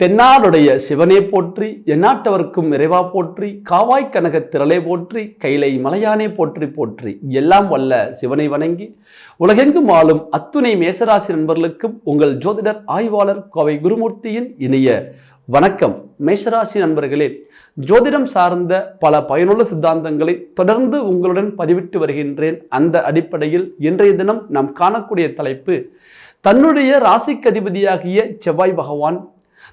தென்னாடுடைய சிவனே போற்றி எந்நாட்டவர்க்கும் இறைவா போற்றி காவாய் கனக திரளே போற்றி கைலை மலையானே போற்றி போற்றி. எல்லாம் வல்ல சிவனை வணங்கி உலகெங்கும் ஆளும் அத்துணை மேசராசி நண்பர்களுக்கும் உங்கள் ஜோதிடர் ஆய்வாளர் கோவை குருமூர்த்தியின் இணைய வணக்கம். மேஷராசி நண்பர்களே ஜோதிடம் சார்ந்த பல பயனுள்ள சித்தாந்தங்களை தொடர்ந்து உங்களுடன் பதிவிட்டு வருகின்றேன். அந்த அடிப்படையில் இன்றைய தினம் நாம் காணக்கூடிய தலைப்பு தன்னுடைய ராசிக்கதிபதியாகிய செவ்வாய் பகவான்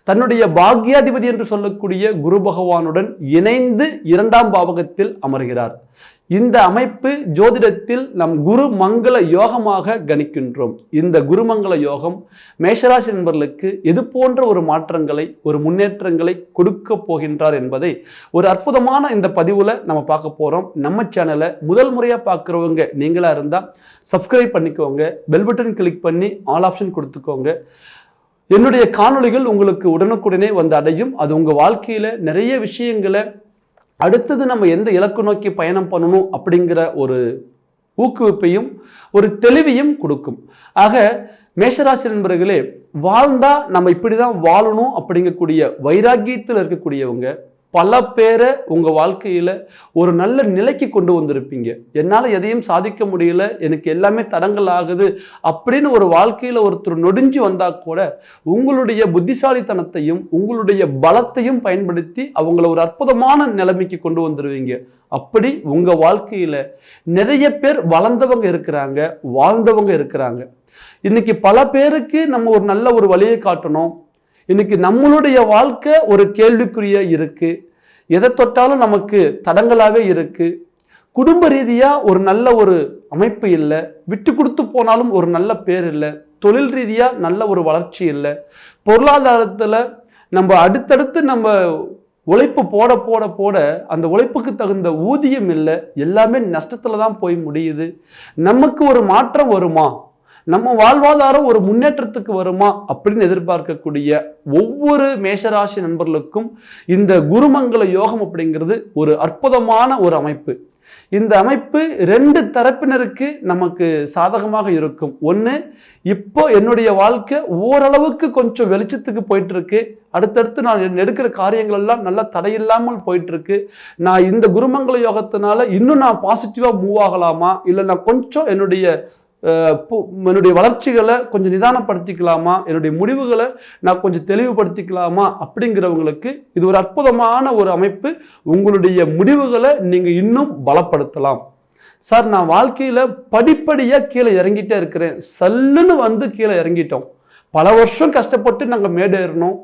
தன்னுடைய பாக்யாதிபதி என்று சொல்லக்கூடிய குரு பகவானுடன் இணைந்து இரண்டாம் பாவகத்தில் அமர்கிறார். இந்த அமைப்பு ஜோதிடத்தில் நம் குரு மங்கள யோகமாக கணிக்கின்றோம். இந்த குருமங்கள யோகம் மேஷராசி நண்பர்களுக்கு எது போன்ற ஒரு மாற்றங்களை ஒரு முன்னேற்றங்களை கொடுக்க போகின்றார் என்பதை ஒரு அற்புதமான இந்த பதிவில் நம்ம பார்க்க போகிறோம் நம்ம சேனலை முதல் முறையாக பார்க்குறவங்க நீங்களாக இருந்தால் சப்ஸ்கிரைப் பண்ணிக்கோங்க. பெல் பட்டன் கிளிக் பண்ணி ஆல் ஆப்ஷன் கொடுத்துக்கோங்க. என்னுடைய காணொளிகள் உங்களுக்கு உடனுக்குடனே வந்து அடையும். அது உங்கள் வாழ்க்கையில் நிறைய விஷயங்களை அடுத்தது நம்ம எந்த இலக்கு நோக்கி பயணம் பண்ணணும் அப்படிங்கிற ஒரு ஊக்குவிப்பையும் ஒரு தெளிவையும் கொடுக்கும். ஆக மேஷராசி நண்பர்களே வாழ்ந்தால் நம்ம இப்படி தான் வாழணும் அப்படிங்கக்கூடிய வைராக்கியத்தில் இருக்கக்கூடியவங்க பல பேரை உங்கள் வாழ்க்கையில் ஒரு நல்ல நிலைக்கு கொண்டு வந்திருப்பீங்க. என்னால் எதையும் சாதிக்க முடியல எனக்கு எல்லாமே தடங்கள் ஆகுது அப்படின்னு ஒரு வாழ்க்கையில் ஒருத்தர் நொடிஞ்சு வந்தால் கூட உங்களுடைய புத்திசாலித்தனத்தையும் உங்களுடைய பலத்தையும் பயன்படுத்தி அவங்கள ஒரு அற்புதமான நிலைமைக்கு கொண்டு வந்துடுவீங்க அப்படி உங்கள் வாழ்க்கையில் நிறைய பேர் வளர்ந்தவங்க இருக்கிறாங்க வாழ்ந்தவங்க இருக்கிறாங்க. இன்னைக்கு பல பேருக்கு நம்ம ஒரு நல்ல ஒரு வழியை காட்டணும். இன்னைக்கு நம்மளுடைய வாழ்க்கை ஒரு கேள்விக்குறியா இருக்கு. எதை தொட்டாலும் நமக்கு தடங்களாகவே இருக்கு. குடும்ப ரீதியாக ஒரு நல்ல ஒரு அமைப்பு இல்லை. விட்டு கொடுத்து போனாலும் ஒரு நல்ல பேர் இல்லை. தொழில் ரீதியாக நல்ல ஒரு வளர்ச்சி இல்லை. பொருளாதாரத்தில் நம்ம அடுத்தடுத்து நம்ம உழைப்பு போட போட போட அந்த உழைப்புக்கு தகுந்த ஊதியம் இல்லை. எல்லாமே நஷ்டத்தில் தான் போய் முடியுது. நமக்கு ஒரு மாற்றம் வருமா? நம்ம வாழ்வாதாரம் ஒரு முன்னேற்றத்துக்கு வருமா அப்படின்னு எதிர்பார்க்கக்கூடிய ஒவ்வொரு மேஷராசி நண்பர்களுக்கும் இந்த குருமங்கள யோகம் அப்படிங்கிறது ஒரு அற்புதமான ஒரு அமைப்பு. இந்த அமைப்பு ரெண்டு தரப்பினருக்கு நமக்கு சாதகமாக இருக்கும். ஒன்று இப்போ என்னுடைய வாழ்க்கை ஓரளவுக்கு கொஞ்சம் வெளிச்சத்துக்கு போயிட்டு இருக்கு அடுத்தடுத்து நான் எடுக்கிற காரியங்கள் எல்லாம் நல்லா தடையில்லாமல் போயிட்டு இருக்கு நான் இந்த குருமங்கள யோகத்தினால இன்னும் நான் பாசிட்டிவாக மூவ் ஆகலாமா? இல்லை நான் கொஞ்சம் என்னுடைய என்னுடைய வளர்ச்சிகளை கொஞ்சம் நிதானப்படுத்திக்கலாமா? என்னுடைய முடிவுகளை நான் கொஞ்சம் தெளிவுபடுத்திக்கலாமா? அப்படிங்கிறவங்களுக்கு இது ஒரு அற்புதமான ஒரு அமைப்பு. உங்களுடைய முடிவுகளை நீங்கள் இன்னும் பலப்படுத்தலாம். சார் நான் வாழ்க்கையில் படிப்படியாக கீழே இறங்கிட்டே இருக்கிறேன். சல்லுன்னு வந்து கீழே இறங்கிட்டோம். பல வருஷம் கஷ்டப்பட்டு நாங்கள் மேடேறணும்.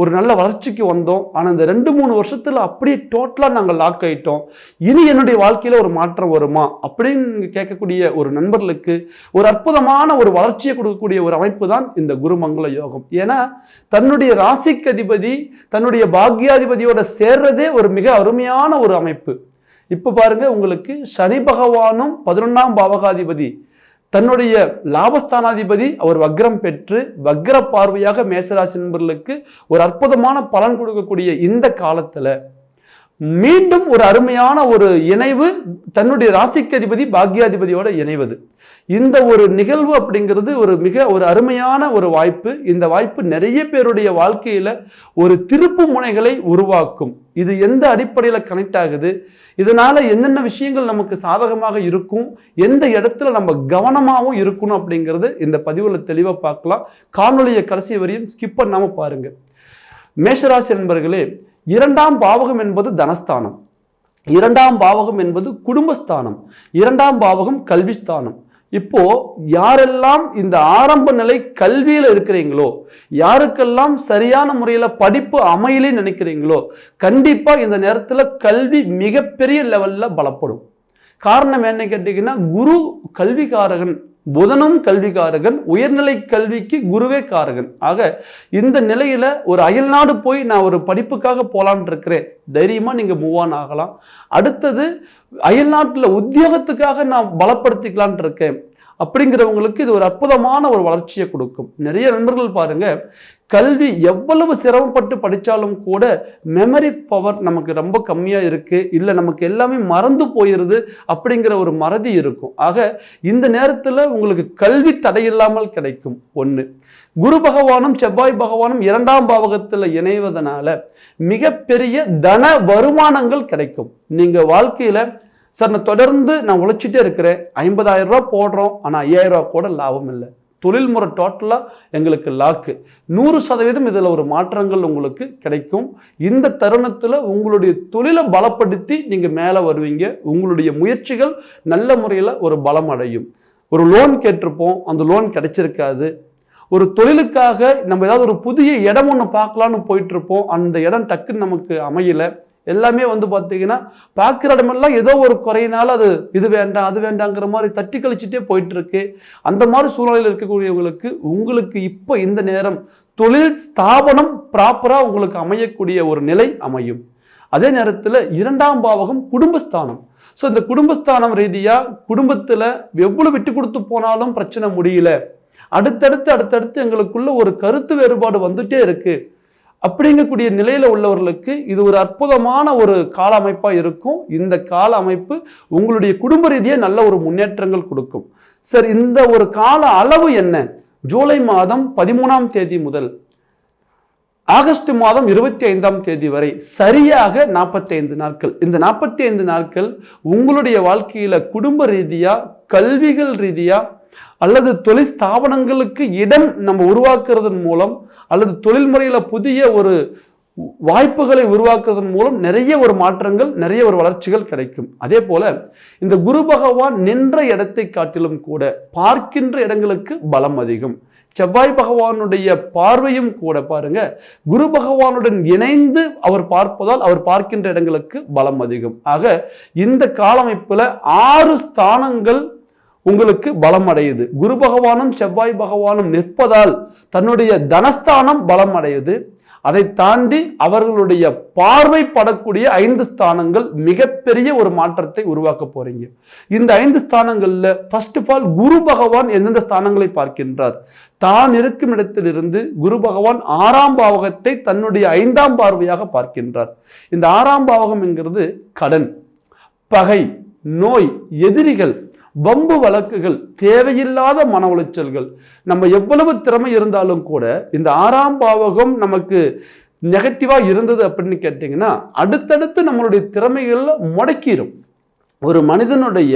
ஒரு நல்ல வளர்ச்சிக்கு வந்தோம். ஆனால் இந்த ரெண்டு மூணு வருஷத்தில் அப்படியே டோட்டலாக நாங்கள் லாக் ஆகிட்டோம் இனி என்னுடைய வாழ்க்கையில் ஒரு மாற்றம் வருமா? அப்படின்னு கேட்கக்கூடிய ஒரு நண்பர்களுக்கு ஒரு அற்புதமான ஒரு வளர்ச்சியை கொடுக்கக்கூடிய ஒரு அமைப்பு தான் இந்த குருமங்கள யோகம். ஏன்னா தன்னுடைய ராசிக்கு அதிபதி தன்னுடைய பாக்யாதிபதியோட சேர்றதே ஒரு மிக அருமையான ஒரு அமைப்பு. இப்போ பாருங்க உங்களுக்கு சனி பகவானும் பதினொன்றாம் பாவகாதிபதி. தன்னுடைய லாபஸ்தானாதிபதி அவர் வக்ரம் பெற்று வக்ர பார்வையாக மேசராசி நண்பர்களுக்கு ஒரு அற்புதமான பலன் கொடுக்கக்கூடிய இந்த காலத்துல மீண்டும் ஒரு அருமையான ஒரு இணைவு தன்னுடைய ராசிக்கு அதிபதி பாக்யாதிபதியோட இணைவது. இந்த ஒரு நிகழ்வு அப்படிங்கிறது ஒரு மிக ஒரு அருமையான ஒரு வாய்ப்பு. இந்த வாய்ப்பு நிறைய பேருடைய வாழ்க்கையில ஒரு திருப்பு முனைகளை உருவாக்கும். இது எந்த அடிப்படையில் கனெக்ட் ஆகுது? இதனால என்னென்ன விஷயங்கள் நமக்கு சாதகமாக இருக்கும்? எந்த இடத்துல நம்ம கவனமாகவும் இருக்கணும் அப்படிங்கிறது இந்த பதிவில் தெளிவாக பார்க்கலாம். காணொலியை கடைசி வரையும் ஸ்கிப் பண்ணாமல் பாருங்க. மேஷராசி என்பர்களே இரண்டாம் பாவகம் என்பது தனஸ்தானம். இரண்டாம் பாவகம் என்பது குடும்பஸ்தானம். இரண்டாம் பாவகம் கல்விஸ்தானம். இப்போ யாரெல்லாம் இந்த ஆரம்ப நிலை கல்வியில் இருக்கிறீங்களோ யாருக்கெல்லாம் சரியான முறையில் படிப்பு அமையலே நினைக்கிறீங்களோ கண்டிப்பாக இந்த நேரத்தில் கல்வி மிகப்பெரிய லெவலில் பலப்படும். காரணம் என்ன கேட்டிங்கன்னா குரு கல்விகாரகன் புதனும் கல்விக்காரகன் உயர்நிலை கல்விக்கு குருவே காரகன். ஆக இந்த நிலையில ஒரு அயல்நாடு போய் நான் ஒரு படிப்புக்காக போலான் இருக்கிறேன். தைரியமா நீங்க மூவ் ஆன் ஆகலாம். அடுத்தது அயல்நாட்டில் உத்தியோகத்துக்காக நான் பலப்படுத்திக்கலான் இருக்கேன். அப்படிங்கிறவங்களுக்கு இது ஒரு அற்புதமான ஒரு வளர்ச்சியை கொடுக்கும். நிறைய நண்பர்கள் பாருங்க கல்வி எவ்வளவு சிரமப்பட்டு படித்தாலும் கூட மெமரி பவர் நமக்கு ரொம்ப கம்மியாக இருக்குது இல்லை நமக்கு எல்லாமே மறந்து போயிடுது அப்படிங்கிற ஒரு மறதி இருக்கும். ஆக இந்த நேரத்தில் உங்களுக்கு கல்வி தடையில்லாமல் கிடைக்கும். ஒன்று குரு பகவானும் செவ்வாய் பகவானும் இரண்டாம் பாவகத்தில் இணைவதனால மிகப்பெரிய தன வருமானங்கள் கிடைக்கும். நீங்கள் வாழ்க்கையில் சார் நான் தொடர்ந்து நான் உழைச்சிட்டே இருக்கிறேன். ஐம்பதாயிரம் ரூபா போடுறோம். ஆனால் ஐயாயிரம் ரூபா கூட லாபம் இல்லை. தொழில் முறை டோட்டலாக எங்களுக்கு லாக்கு நூறு சதவீதம் இதில் ஒரு மாற்றங்கள் உங்களுக்கு கிடைக்கும். இந்த தருணத்தில் உங்களுடைய தொழிலை பலப்படுத்தி நீங்கள் மேலே வருவீங்க. உங்களுடைய முயற்சிகள் நல்ல முறையில் ஒரு பலம் அடையும். ஒரு லோன் கேட்டிருப்போம். அந்த லோன் கிடைச்சிருக்காது. ஒரு தொழிலுக்காக நம்ம ஏதாவது ஒரு புதிய இடம் ஒன்று பார்க்கலான்னு போயிட்டு இருப்போம் அந்த இடம் டக்குன்னு நமக்கு அமையல. எல்லாமே வந்து பார்த்தீங்கன்னா பார்க்குற இடமெல்லாம் ஏதோ ஒரு குறையினால அது இது வேண்டாம் அது வேண்டாங்கிற மாதிரி தட்டி கழிச்சுட்டே போயிட்டுருக்கு. அந்த மாதிரி சூழ்நிலையில் இருக்கக்கூடியவங்களுக்கு உங்களுக்கு இப்போ இந்த நேரம் தொழில் ஸ்தாபனம் ப்ராப்பராக உங்களுக்கு அமையக்கூடிய ஒரு நிலை அமையும். அதே நேரத்தில் இரண்டாம் பாவகம் குடும்பஸ்தானம். ஸோ இந்த குடும்பஸ்தானம் ரீதியாக குடும்பத்தில் எவ்வளோ விட்டு கொடுத்து போனாலும் பிரச்சனை முடியல. அடுத்தடுத்து அடுத்தடுத்து எங்களுக்குள்ள ஒரு கருத்து வேறுபாடு வந்துட்டே இருக்குது அப்படிங்கக்கூடிய நிலையில் உள்ளவர்களுக்கு இது ஒரு அற்புதமான ஒரு கால அமைப்பாக இருக்கும். இந்த கால அமைப்பு உங்களுடைய குடும்ப ரீதியாக நல்ல ஒரு முன்னேற்றங்கள் கொடுக்கும். சார் இந்த ஒரு கால அளவு என்ன? ஜூலை மாதம் பதிமூணாம் தேதி முதல் ஆகஸ்ட் மாதம் இருபத்தி ஐந்தாம் தேதி வரை சரியாக நாற்பத்தைந்து நாட்கள். இந்த நாற்பத்தி ஐந்து நாட்கள் உங்களுடைய வாழ்க்கையில் குடும்ப ரீதியாக கல்விகள் ரீதியாக அல்லது தொழில் ஸ்தாபனங்களுக்கு இடம் நம்ம உருவாக்குறதன் மூலம் அல்லது தொழில் முறையில் புதிய ஒரு வாய்ப்புகளை உருவாக்குவதன் மூலம் நிறைய ஒரு மாற்றங்கள் நிறைய ஒரு வளர்ச்சிகள் கிடைக்கும். அதே போல இந்த குரு பகவான் நின்ற இடத்தை காட்டிலும் கூட பார்க்கின்ற இடங்களுக்கு பலம் அதிகம். செவ்வாய் பகவானுடைய பார்வையும் கூட பாருங்க குரு பகவானுடன் இணைந்து அவர் பார்ப்பதால் அவர் பார்க்கின்ற இடங்களுக்கு பலம் அதிகம். ஆக இந்த காலமைப்பில் ஆறு ஸ்தானங்கள் உங்களுக்கு பலம் அடையுது குரு பகவானும் செவ்வாய் பகவானும் நிற்பதால் தன்னுடைய தனஸ்தானம் பலம் அடையுது அதை தாண்டி அவர்களுடைய பார்வைப்படக்கூடிய ஐந்து ஸ்தானங்கள் மிகப்பெரிய ஒரு மாற்றத்தை உருவாக்க போறீங்க. இந்த ஐந்து ஸ்தானங்கள்ல ஃபர்ஸ்ட் ஆஃப் ஆல் குரு பகவான் எந்தெந்த ஸ்தானங்களை பார்க்கின்றார்? தான் இருக்கும் இடத்திலிருந்து குரு பகவான் ஆறாம் பாவகத்தை தன்னுடைய ஐந்தாம் பார்வையாக பார்க்கின்றார். இந்த ஆறாம் பாவகம் என்கிறது கடன் பகை நோய் எதிரிகள் வம்பு வழக்குகள் தேவையில்லாத மன உளைச்சல்கள் நம்ம எவ்வளவு திறமை இருந்தாலும் கூட இந்த ஆறாம் பாவகம் நமக்கு நெகட்டிவாக இருந்தது அப்படின்னு கேட்டிங்கன்னா அடுத்தடுத்து நம்மளுடைய திறமைகளில் முடக்கிடும் ஒரு மனிதனுடைய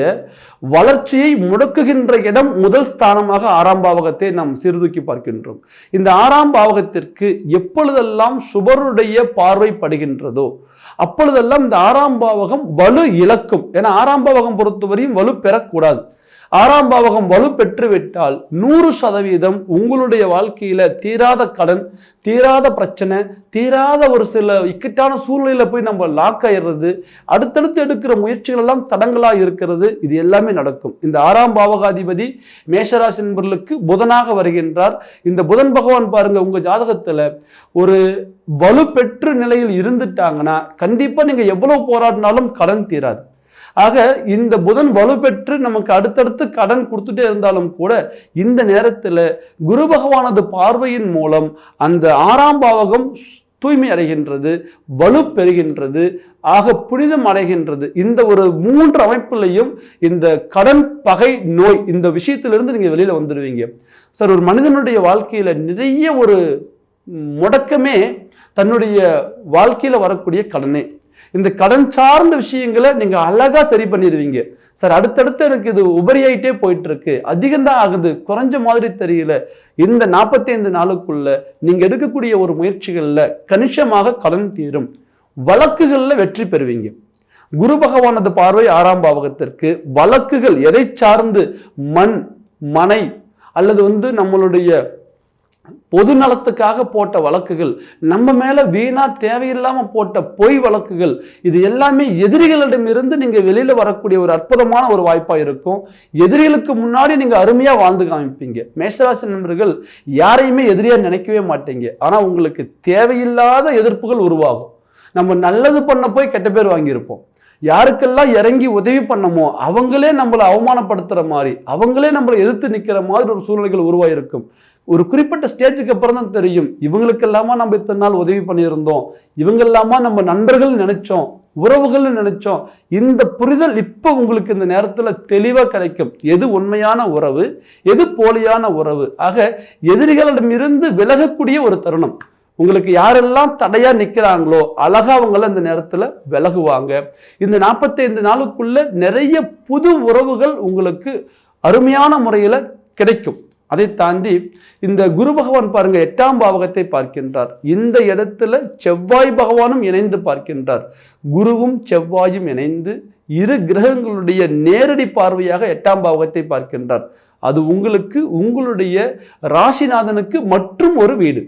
வளர்ச்சியை முடக்குகின்ற இடம் முதல் ஸ்தானமாக ஆறாம் பாவகத்தை நாம் சீர்தூக்கி பார்க்கின்றோம். இந்த ஆறாம் பாவகத்திற்கு எப்பொழுதெல்லாம் சுபருடைய பார்வைப்படுகின்றதோ அப்பொழுதெல்லாம் இந்த ஆறாம் பாவகம் வலு இழக்கும். ஏன்னா ஆறாம் பாவகம் பொறுத்தவரையும் வலு பெறக்கூடாது. ஆறாம் பாவகம் வலு பெற்றுவிட்டால் நூறு சதவீதம் உங்களுடைய வாழ்க்கையில தீராத கடன் தீராத பிரச்சனை தீராத ஒரு சில இக்கட்டான சூழ்நிலையில போய் நம்ம லாக் ஆயிடுறது அடுத்தடுத்து எடுக்கிற முயற்சிகள் எல்லாம் தடங்களாக இருக்கிறது இது எல்லாமே நடக்கும். இந்த ஆறாம் பாவகாதிபதி மேஷராசி நண்பர்களுக்கு புதனாக வருகின்றார். இந்த புதன் பகவான் பாருங்க உங்க ஜாதகத்துல ஒரு வலுப்பெற்று நிலையில் இருந்துட்டாங்கன்னா கண்டிப்பா நீங்க எவ்வளவு போராடினாலும் கடன் தீராது. ஆக இந்த புதன் வலுப்பெற்று நமக்கு அடுத்தடுத்து கடன் கொடுத்துட்டே இருந்தாலும் கூட இந்த நேரத்தில் குரு பகவானது பார்வையின் மூலம் அந்த ஆறாம் பாவகம் தூய்மை அடைகின்றது வலு பெறுகின்றது ஆக புனிதம் அடைகின்றது. இந்த ஒரு மூன்று அமைப்புலையும் இந்த கடன் பகை நோய் இந்த விஷயத்திலிருந்து நீங்கள் வெளியில் வந்துடுவீங்க சார் ஒரு மனிதனுடைய வாழ்க்கையில் நிறைய ஒரு முடக்கமே தன்னுடைய வாழ்க்கையில் வரக்கூடிய கடனே. இந்த கடன் சார்ந்த விஷயங்களை நீங்க அழகா சரி பண்ணிடுவீங்க. சார் அடுத்தடுத்து எனக்கு இது உபரியாயிட்டே போயிட்டு இருக்கு அதிகம்தான் ஆகுது. குறைஞ்ச மாதிரி தெரியல. இந்த நாற்பத்தைந்து நாளுக்குள்ள நீங்க எடுக்கக்கூடிய ஒரு முயற்சிகளில் கணிசமாக கடன் தீரும். வழக்குகளில் வெற்றி பெறுவீங்க. குரு பகவானது பார்வை ஆறாம் பாவகத்திற்கு. வழக்குகள் எதை சார்ந்து? மண் மனை அல்லது வந்து நம்மளுடைய பொது நலத்துக்காக போட்ட வழக்குகள் நம்ம மேலே வீணா தேவையில்லாமல் போட்ட பொய் வழக்குகள் இது எல்லாமே எதிரிகளிடமிருந்து நீங்கள் வெளியில் வரக்கூடிய ஒரு அற்புதமான ஒரு வாய்ப்பாக இருக்கும். எதிரிகளுக்கு முன்னாடி நீங்கள் அருமையாக வாழ்ந்து காமிப்பீங்க. மேஷராசி நண்பர்கள் யாரையுமே எதிரியாக நினைக்கவே மாட்டீங்க. ஆனால் உங்களுக்கு தேவையில்லாத எதிர்ப்புகள் உருவாகும். நம்ம நல்லது பண்ண போய் கெட்ட பேர் வாங்கியிருப்போம். யாருக்கெல்லாம் இறங்கி உதவி பண்ணமோ அவங்களே நம்மளை அவமானப்படுத்துகிற மாதிரி அவங்களே நம்மளை எதிர்த்து நிற்கிற மாதிரி ஒரு சூழ்நிலைகள் உருவாயிருக்கும். ஒரு குறிப்பிட்ட ஸ்டேஜுக்கு அப்புறம் தான் தெரியும். இவங்களுக்கெல்லாமா நம்ம இத்தனை நாள் உதவி பண்ணியிருந்தோம். இவங்கெல்லாமா நம்ம நண்பர்கள் நினைச்சோம். உறவுகள்னு நினைச்சோம். இந்த புரிதல் இப்போ உங்களுக்கு இந்த நேரத்தில் தெளிவாக கிடைக்கும். எது உண்மையான உறவு எது போலியான உறவு? ஆக எதிரிகளிடமிருந்து விலகக்கூடிய ஒரு தருணம். உங்களுக்கு யாரெல்லாம் தடையா நிற்கிறாங்களோ அழகா அவங்கள இந்த நேரத்தில் விலகுவாங்க. இந்த நாற்பத்தைந்து நாளுக்குள்ள நிறைய புது உறவுகள் உங்களுக்கு அருமையான முறையில் கிடைக்கும். அதை தாண்டி இந்த குரு பகவான் பாருங்க எட்டாம் பாவகத்தை பார்க்கின்றார். இந்த இடத்துல செவ்வாய் பகவானும் இணைந்து பார்க்கின்றார். குருவும் செவ்வாயும் இணைந்து இரு கிரகங்களுடைய நேரடி பார்வையாக எட்டாம் பாவகத்தை பார்க்கின்றார். அது உங்களுக்கு உங்களுடைய ராசிநாதனுக்கு மற்றும் ஒரு வீடு.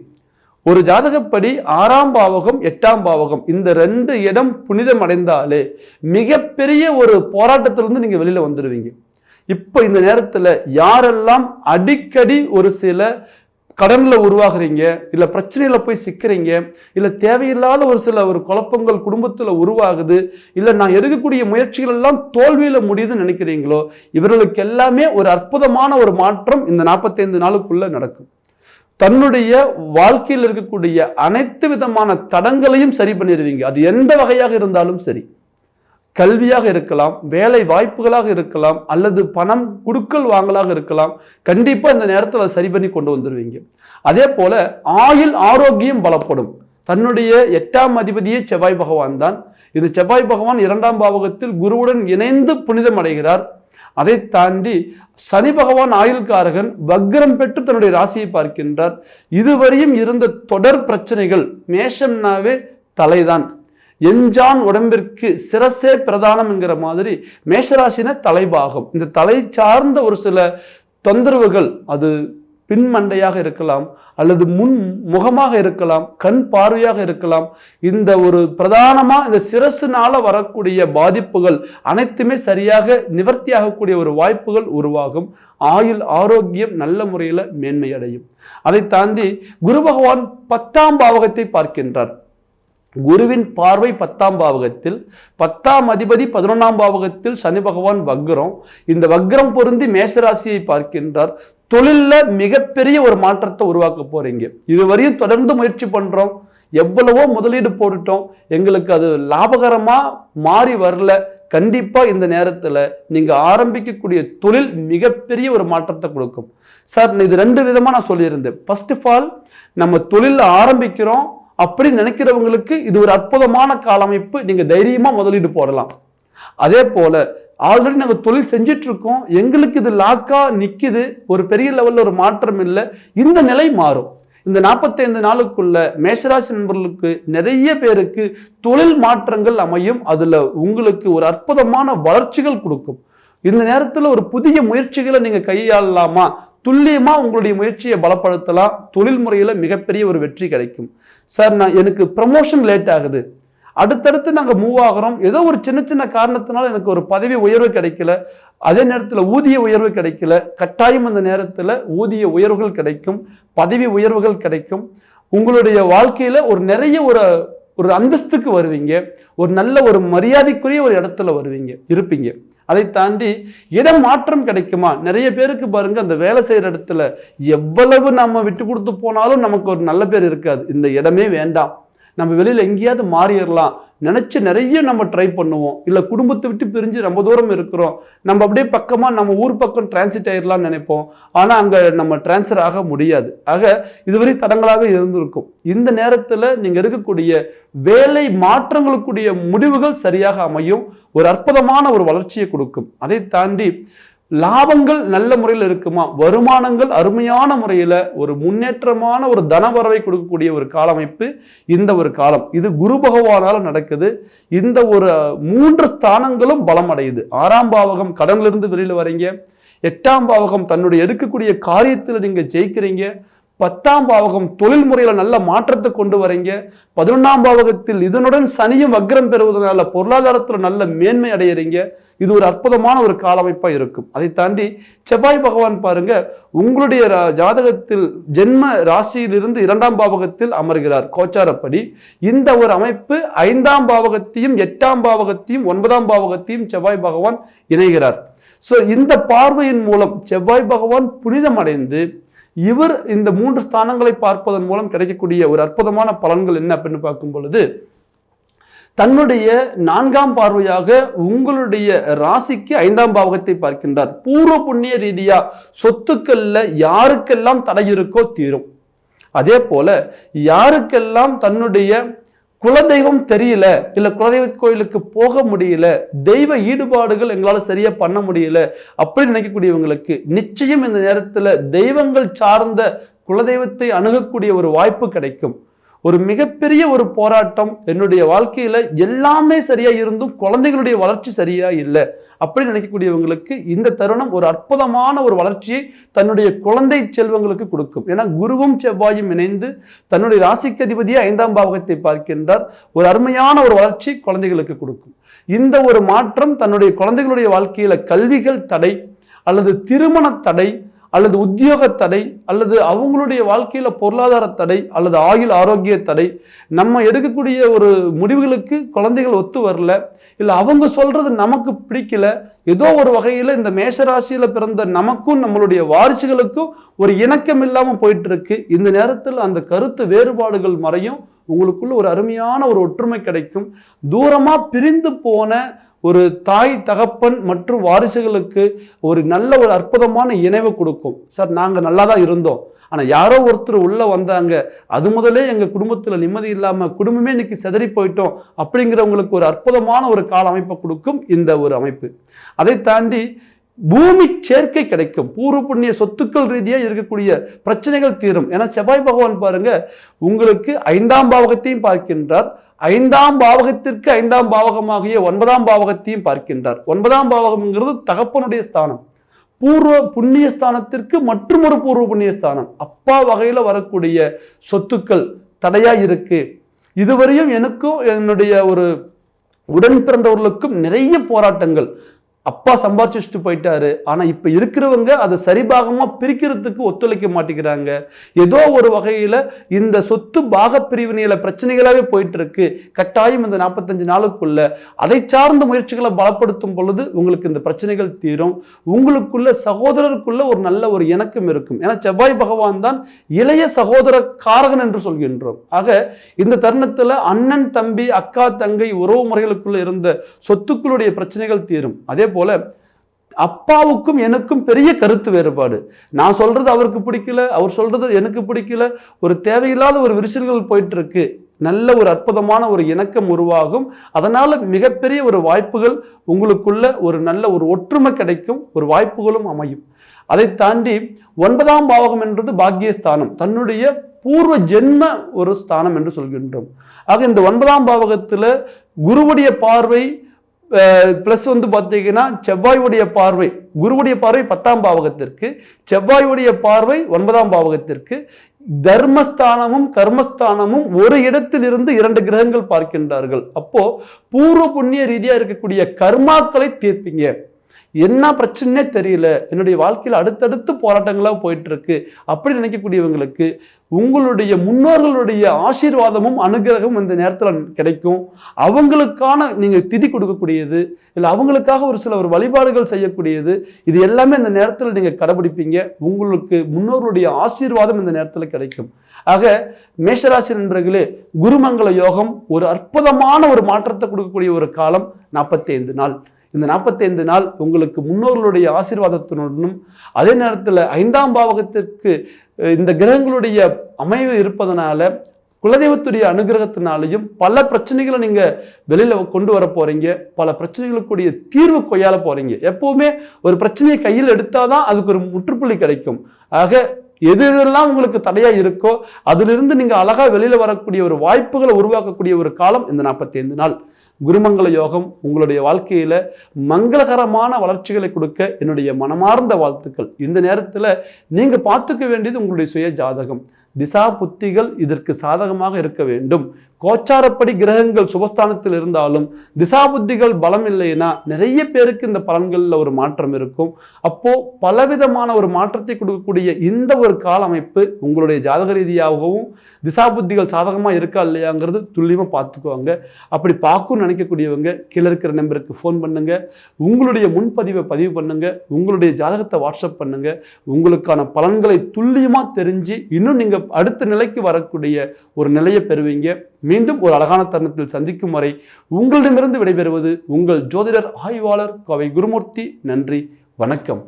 ஒரு ஜாதகப்படி ஆறாம் பாவகம் எட்டாம் பாவகம் இந்த ரெண்டு இடம் புனிதம் அடைந்தாலே மிகப்பெரிய ஒரு போராட்டத்திலிருந்து நீங்கள் வெளியில் வந்துடுவீங்க இப்போ இந்த நேரத்தில் யாரெல்லாம் அடிக்கடி ஒரு சில கடனில் உருவாகிறீங்க இல்லை பிரச்சனையில் போய் சிக்கிறீங்க இல்லை தேவையில்லாத ஒரு சில ஒரு குழப்பங்கள் குடும்பத்தில் உருவாகுது இல்லை நான் எடுக்கக்கூடிய முயற்சிகள் எல்லாம் தோல்வியில் முடியுதுன்னு நினைக்கிறீங்களோ இவர்களுக்கு எல்லாமே ஒரு அற்புதமான ஒரு மாற்றம் இந்த நாற்பத்தைந்து நாளுக்குள்ளே நடக்கும். தன்னுடைய வாழ்க்கையில் இருக்கக்கூடிய அனைத்து விதமான தடங்களையும் சரி பண்ணிடுவீங்க. அது எந்த வகையாக இருந்தாலும் சரி. கல்வியாக இருக்கலாம் வேலை வாய்ப்புகளாக இருக்கலாம் அல்லது பணம் குடுக்கல் வாங்கலாக இருக்கலாம் கண்டிப்பாக இந்த நேரத்தில் சரி பண்ணி கொண்டு வந்துடுவீங்க அதே போல ஆயுள் ஆரோக்கியம் பலப்படும். தன்னுடைய எட்டாம் அதிபதியே செவ்வாய் பகவான் தான். இது செவ்வாய் பகவான் இரண்டாம் பாவகத்தில் குருவுடன் இணைந்து புனிதம் அடைகிறார். அதை தாண்டி சனி பகவான் ஆயுள்காரகன் வக்ரம் பெற்று தன்னுடைய ராசியை பார்க்கின்றார். இதுவரையும் இருந்த தொடர் பிரச்சனைகள் மேஷம்னாவே தலைதான். எஞ்சான் உடம்பிற்கு சிரசே பிரதானம் என்கிற மாதிரி மேஷராசின தலைபாகம். இந்த தலை சார்ந்த ஒரு சில தொந்தரவுகள் அது பின்மண்டையாக இருக்கலாம் அல்லது முன் முகமாக இருக்கலாம் கண் பார்வையாக இருக்கலாம் இந்த ஒரு பிரதானமா இந்த சிரசுனால வரக்கூடிய பாதிப்புகள் அனைத்துமே சரியாக நிவர்த்தியாகக்கூடிய ஒரு வாய்ப்புகள் உருவாகும். ஆயுள் ஆரோக்கியம் நல்ல முறையில் மேன்மை அடையும் அதை தாண்டி குரு பகவான் பத்தாம் பாவகத்தை பார்க்கின்றார். குருவின் பார்வை பத்தாம் பாவகத்தில் பத்தாம் அதிபதி பதினொன்றாம் பாவகத்தில் சனி பகவான் வக்ரம். இந்த வக்ரம் பொருந்தி மேசராசியை பார்க்கின்றார். தொழிலில் மிகப்பெரிய ஒரு மாற்றத்தை உருவாக்க போறீங்க. இதுவரையும் தொடர்ந்து முயற்சி பண்றோம். எவ்வளவோ முதலீடு போட்டுட்டோம். எங்களுக்கு அது லாபகரமா மாறி வரல. கண்டிப்பாக இந்த நேரத்தில் நீங்கள் ஆரம்பிக்கக்கூடிய தொழில் மிகப்பெரிய ஒரு மாற்றத்தை கொடுக்கும். சார் இது ரெண்டு விதமாக நான் சொல்லியிருந்தேன். ஃபர்ஸ்ட் ஆஃப் ஆல் நம்ம தொழிலில் ஆரம்பிக்கிறோம். அப்படி நினைக்கிறவங்களுக்கு இது ஒரு அற்புதமான காலமைப்பு. நீங்கள் தைரியமாக முதலீடு போடலாம். அதே போல ஆல்ரெடி நாங்கள் தொழில் செஞ்சுட்டு இருக்கோம் எங்களுக்கு இது லாக்காக நிற்கிது ஒரு பெரிய லெவலில் ஒரு மாற்றம் இல்லை. இந்த நிலை மாறும். இந்த நாற்பத்தைந்து நாளுக்குள்ள மேஷராசி நண்பர்களுக்கு நிறைய பேருக்கு தொழில் மாற்றங்கள் அமையும். அதில் உங்களுக்கு ஒரு அற்புதமான வளர்ச்சிகள் கொடுக்கும். இந்த நேரத்தில் ஒரு புதிய முயற்சிகளை நீங்கள் கையாளலாமா? துல்லியமாக உங்களுடைய முயற்சியை பலப்படுத்தலாம். தொழில் முறையில் மிகப்பெரிய ஒரு வெற்றி கிடைக்கும். சார் நான் எனக்கு ப்ரமோஷன் லேட் ஆகுது. அடுத்தடுத்து நாங்கள் மூவ் ஆகிறோம். ஏதோ ஒரு சின்ன சின்ன காரணத்தினால எனக்கு ஒரு பதவி உயர்வு கிடைக்கல. அதே நேரத்தில் ஊதிய உயர்வு கிடைக்கல. கட்டாயம் அந்த நேரத்தில் ஊதிய உயர்வுகள் கிடைக்கும். பதவி உயர்வுகள் கிடைக்கும். உங்களுடைய வாழ்க்கையில் ஒரு நிறைய ஒரு ஒரு அந்தஸ்துக்கு வருவீங்க. ஒரு நல்ல ஒரு மரியாதைக்குரிய ஒரு இடத்துல வருவீங்க. இருப்பீங்க. அதை தாண்டி இடம் மாற்றம் கிடைக்குமா? நிறைய பேருக்கு பாருங்க அந்த வேலை செய்கிற இடத்துல எவ்வளவு நம்ம விட்டு கொடுத்து போனாலும் நமக்கு ஒரு நல்ல பேர் இருக்காது. இந்த இடமே வேண்டாம். நம்ம வெளியில் எங்கேயாவது மாறிடலாம். நினச்சி நிறைய நம்ம ட்ரை பண்ணுவோம். இல்லை குடும்பத்தை விட்டு பிரிஞ்சு ரொம்ப தூரம் இருக்கிறோம். நம்ம அப்படியே பக்கமாக நம்ம ஊர் பக்கம் டிரான்சிட் ஆயிடலாம்னு நினைப்போம். ஆனால் அங்கே நம்ம டிரான்ஸ்ஃபர் ஆக முடியாது. ஆக இதுவரை தடங்களாகவே இருந்திருக்கும். இந்த நேரத்தில் நீங்கள் எடுக்கக்கூடிய வேலை மாற்றங்களுக்குரிய முடிவுகள் சரியாக அமையும். ஒரு அற்புதமான ஒரு வளர்ச்சியை கொடுக்கும். அதை தாண்டி லாபங்கள் நல்ல முறையில் இருக்குமா? வருமானங்கள் அருமையான முறையில் ஒரு முன்னேற்றமான ஒரு தனவரவை கொடுக்கக்கூடிய ஒரு காலமைப்பு இந்த ஒரு காலம். இது குரு பகவானால் நடக்குது. இந்த ஒரு மூன்று ஸ்தானங்களும் பலம் அடையுது. ஆறாம் பாவகம் கடனிலிருந்து வெளியில் வரீங்க. எட்டாம் பாவகம் தன்னுடைய எடுக்கக்கூடிய காரியத்தில் நீங்கள் ஜெயிக்கிறீங்க. பத்தாம் பாவகம் தொழில் முறையில் நல்ல மாற்றத்தை கொண்டு வரீங்க. பதினொன்றாம் பாவகத்தில் இதனுடன் சனியும் வக்ரம் பெறுவதனால பொருளாதாரத்தில் நல்ல மேன்மை அடையிறீங்க. இது ஒரு அற்புதமான ஒரு காலமைப்பாக இருக்கும். அதை தாண்டி செவ்வாய் பகவான் பாருங்க உங்களுடைய ஜாதகத்தில் ஜென்ம ராசியிலிருந்து இரண்டாம் பாவகத்தில் அமர்கிறார் கோச்சாரப்படி. இந்த ஒரு அமைப்பு ஐந்தாம் பாவகத்தையும் எட்டாம் பாவகத்தையும் ஒன்பதாம் பாவகத்தையும் செவ்வாய் பகவான் இணைகிறார். ஸோ இந்த பார்வையின் மூலம் செவ்வாய் பகவான் புனிதம் அடைந்து இவர் இந்த மூன்று ஸ்தானங்களை பார்ப்பதன் மூலம் கிடைக்கக்கூடிய ஒரு அற்புதமான பலன்கள் என்ன அப்படின்னு பார்க்கும் பொழுது தன்னுடைய நான்காம் பார்வையாக உங்களுடைய ராசிக்கு ஐந்தாம் பாவகத்தை பார்க்கின்றார். பூர்வ புண்ணிய ரீதியா சொத்துக்கள்ல யாருக்கெல்லாம் தடை இருக்கோ தீரும். அதே போல யாருக்கெல்லாம் தன்னுடைய குலதெய்வம் தெரியல இல்ல குலதெய்வ கோயிலுக்கு போக முடியல தெய்வ ஈடுபாடுகள் எங்களால சரியா பண்ண முடியல அப்படின்னு நினைக்கக்கூடியவங்களுக்கு நிச்சயம் இந்த நேரத்துல தெய்வங்கள் சார்ந்த குலதெய்வத்தை அணுகக்கூடிய ஒரு வாய்ப்பு கிடைக்கும். ஒரு மிகப்பெரிய ஒரு போராட்டம் என்னுடைய வாழ்க்கையில் எல்லாமே சரியாக இருந்தும் குழந்தைகளுடைய வளர்ச்சி சரியாக இல்லை அப்படின்னு நினைக்கக்கூடியவங்களுக்கு இந்த தருணம் ஒரு அற்புதமான ஒரு வளர்ச்சியை தன்னுடைய குழந்தை செல்வங்களுக்கு கொடுக்கும். ஏன்னா குருவும் செவ்வாயும் இணைந்து தன்னுடைய ராசிக்கு அதிபதியே ஐந்தாம் பாவகத்தை பார்க்கின்றார். ஒரு அருமையான ஒரு வளர்ச்சி குழந்தைகளுக்கு கொடுக்கும். இந்த ஒரு மாற்றம் தன்னுடைய குழந்தைகளுடைய வாழ்க்கையில் கல்விகள் தடை அல்லது திருமண தடை அல்லது உத்தியோக தடை அல்லது அவங்களுடைய வாழ்க்கையில் பொருளாதார தடை அல்லது ஆயுள் ஆரோக்கிய தடை நம்ம எடுக்கக்கூடிய ஒரு முடிவுகளுக்கு குழந்தைகள் ஒத்து வரல இல்லை அவங்க சொல்கிறது நமக்கு பிடிக்கல ஏதோ ஒரு வகையில் இந்த மேஷராசியில் பிறந்த நமக்கும் நம்மளுடைய வாரிசுகளுக்கும் ஒரு இணக்கம் இல்லாமல் போயிட்டுருக்கு. இந்த நேரத்தில் அந்த கருத்து வேறுபாடுகள் மறையும். உங்களுக்குள்ள ஒரு அருமையான ஒரு ஒற்றுமை கிடைக்கும். தூரமாக பிரிந்து போன ஒரு தாய் தகப்பன் மற்றும் வாரிசுகளுக்கு ஒரு நல்ல ஒரு அற்புதமான இணைவை கொடுக்கும். சார் நாங்கள் நல்லா தான் இருந்தோம். ஆனால் யாரோ ஒருத்தர் உள்ளே வந்தாங்க. அது முதலே எங்கள் குடும்பத்தில் நிம்மதி இல்லாமல் குடும்பமே இன்னைக்கு சிதறி போயிட்டோம் அப்படிங்கிறவங்களுக்கு ஒரு அற்புதமான ஒரு கால அமைப்பை கொடுக்கும் இந்த ஒரு அமைப்பு. அதை தாண்டி பூமி சேர்க்கை கிடைக்கும். பூர்வ புண்ணிய சொத்துக்கள் ரீதியாக இருக்கக்கூடிய பிரச்சனைகள் தீரும். ஏன்னா செவ்வாய் பகவான் பாருங்க உங்களுக்கு ஐந்தாம் பாவகத்தையும் பார்க்கின்றார். ஐந்தாம் பாவகத்திற்கு ஐந்தாம் பாவகமாகிய ஒன்பதாம் பாவகத்தையும் பார்க்கின்றார். ஒன்பதாம் பாவகம்ங்கிறது தகப்பனுடைய ஸ்தானம். பூர்வ புண்ணிய ஸ்தானத்திற்கு மற்றும் ஒரு பூர்வ புண்ணிய ஸ்தானம். அப்பா வகையில் வரக்கூடிய சொத்துக்கள் தடையா இருக்கு. இதுவரையும் எனக்கும் என்னுடைய ஒரு உடன் பிறந்தவர்களுக்கும் நிறைய போராட்டங்கள் அப்பா சம்பாதிச்சுட்டு போயிட்டாரு. ஆனால் இப்போ இருக்கிறவங்க அதை சரிபாகமாக பிரிக்கிறதுக்கு ஒத்துழைக்க மாட்டேங்கிறாங்க. ஏதோ ஒரு வகையில் இந்த சொத்து பாக பிரிவினையில் பிரச்சனைகளாகவே போயிட்டு இருக்கு கட்டாயம் இந்த நாற்பத்தஞ்சு நாளுக்குள்ள அதை சார்ந்த முயற்சிகளை பலப்படுத்தும் பொழுது உங்களுக்கு இந்த பிரச்சனைகள் தீரும். உங்களுக்குள்ள சகோதரருக்குள்ள ஒரு நல்ல ஒரு இணக்கம் இருக்கும். ஏன்னா செவ்வாய் பகவான் தான் இளைய சகோதர காரகன் என்று சொல்கின்றோம். ஆக இந்த தருணத்தில் அண்ணன் தம்பி அக்கா தங்கை உறவு முறைகளுக்குள்ள இருந்த சொத்துக்களுடைய பிரச்சனைகள் தீரும். அதே போல அப்பாவுக்கும் எனக்கும் பெரிய கருத்து வேறுபாடு. நான் சொல்றது அவருக்கு பிடிக்கல அவர் சொல்றது எனக்கு பிடிக்கல. ஒரு தேவையில்லாத ஒரு விரிசல்கள் போயிட்டு இருக்கு நல்ல ஒரு அற்புதமான ஒரு இணக்கம் உருவாகும். அதனால மிகப்பெரிய ஒரு வாய்ப்புகள் உங்களுக்குள்ள ஒரு நல்ல ஒரு ஒற்றுமை கிடைக்கும் ஒரு வாய்ப்புகளும் அமையும். அதை தாண்டி ஒன்பதாம் பாவகம் என்றது பாக்கியஸ்தானம். தன்னுடைய பூர்வ ஜென்ம ஒரு ஸ்தானம் என்று சொல்கின்றோம். ஆக இந்த ஒன்பதாம் பாவகத்துல குருவுடைய பார்வை ப்ளஸ் வந்து பார்த்தீங்கன்னா செவ்வாயுடைய பார்வை குருவுடைய பார்வை பத்தாம் பாவகத்திற்கு செவ்வாயுடைய பார்வை ஒன்பதாம் பாவகத்திற்கு தர்மஸ்தானமும் கர்மஸ்தானமும் ஒரு இடத்திலிருந்து இரண்டு கிரகங்கள் பார்க்கின்றார்கள். அப்போ பூர்வ புண்ணிய ரீதியாக இருக்கக்கூடிய கர்மாக்களை தீர்ப்பீங்க. என்ன பிரச்சனையே தெரியல. என்னுடைய வாழ்க்கையில் அடுத்தடுத்து போராட்டங்களாக போயிட்டு இருக்கு அப்படி நினைக்கக்கூடியவங்களுக்கு உங்களுடைய முன்னோர்களுடைய ஆசீர்வாதமும் அனுகிரகமும் இந்த நேரத்தில் கிடைக்கும். அவங்களுக்கான நீங்கள் திதி கொடுக்கக்கூடியது இல்லை அவங்களுக்காக ஒரு சில ஒரு வழிபாடுகள் செய்யக்கூடியது இது எல்லாமே இந்த நேரத்தில் நீங்கள் கடைபிடிப்பீங்க. உங்களுக்கு முன்னோர்களுடைய ஆசீர்வாதம் இந்த நேரத்தில் கிடைக்கும். ஆக மேஷராசி நண்பர்களே குருமங்கள யோகம் ஒரு அற்புதமான ஒரு மாற்றத்தை கொடுக்கக்கூடிய ஒரு காலம் நாற்பத்தி ஐந்து நாள். இந்த நாற்பத்தைந்து நாள் உங்களுக்கு முன்னோர்களுடைய ஆசீர்வாதத்தினுடனும் அதே நேரத்தில் ஐந்தாம் பாவகத்திற்கு இந்த கிரகங்களுடைய அமைவு இருப்பதனால குலதெய்வத்துடைய அனுகிரகத்தினாலையும் பல பிரச்சனைகளை நீங்கள் வெளியில் கொண்டு வர போகிறீங்க பல பிரச்சனைகளுக்குடைய தீர்வு கொய்யால போகிறீங்க எப்போவுமே ஒரு பிரச்சனையை கையில் எடுத்தால் தான் அதுக்கு ஒரு முற்றுப்புள்ளி கிடைக்கும். ஆக எது எதெல்லாம் உங்களுக்கு தடையாக இருக்கோ அதிலிருந்து நீங்கள் அழகாக வெளியில் வரக்கூடிய ஒரு வாய்ப்புகளை உருவாக்கக்கூடிய ஒரு காலம் இந்த நாற்பத்தி ஐந்து நாள். குருமங்கள யோகம் உங்களுடைய வாழ்க்கையில் மங்களகரமான வளர்ச்சிகளை கொடுக்க என்னுடைய மனமார்ந்த வாழ்த்துக்கள். இந்த நேரத்தில் நீங்கள் பார்த்துக்க வேண்டியது உங்களுடைய சுய ஜாதகம். திசா புத்திகள் இதற்கு சாதகமாக இருக்க வேண்டும். கோச்சாரப்படி கிரகங்கள் சுபஸ்தானத்தில் இருந்தாலும் திசா புத்திகள் பலம் இல்லைன்னா நிறைய பேருக்கு இந்த பலன்களில் ஒரு மாற்றம் இருக்கும். அப்போ பலவிதமான ஒரு மாற்றத்தை கொடுக்கக்கூடிய இந்த ஒரு கால அமைப்பு உங்களுடைய ஜாதக ரீதியாகவும் திசாபுத்திகள் சாதகமாக இருக்கா இல்லையாங்கிறது துல்லியமாக பார்த்துக்குவாங்க அப்படி பார்க்கணும்னு நினைக்கக்கூடியவங்க கீழே இருக்கிற நம்பருக்கு ஃபோன் பண்ணுங்க. உங்களுடைய முன்பதிவை பதிவு பண்ணுங்க. உங்களுடைய ஜாதகத்தை வாட்ஸ்அப் பண்ணுங்க. உங்களுக்கான பலன்களை துல்லியமாக தெரிஞ்சு இன்னும் நீங்கள் அடுத்த நிலைக்கு வரக்கூடிய ஒரு நிலையை பெறுவீங்க. மீண்டும் ஒரு அழகான தருணத்தில் சந்திக்கும் வரை உங்களிடமிருந்து விடைபெறுவது உங்கள் ஜோதிடர் ஆய்வாளர் கோவை குருமூர்த்தி. நன்றி வணக்கம்.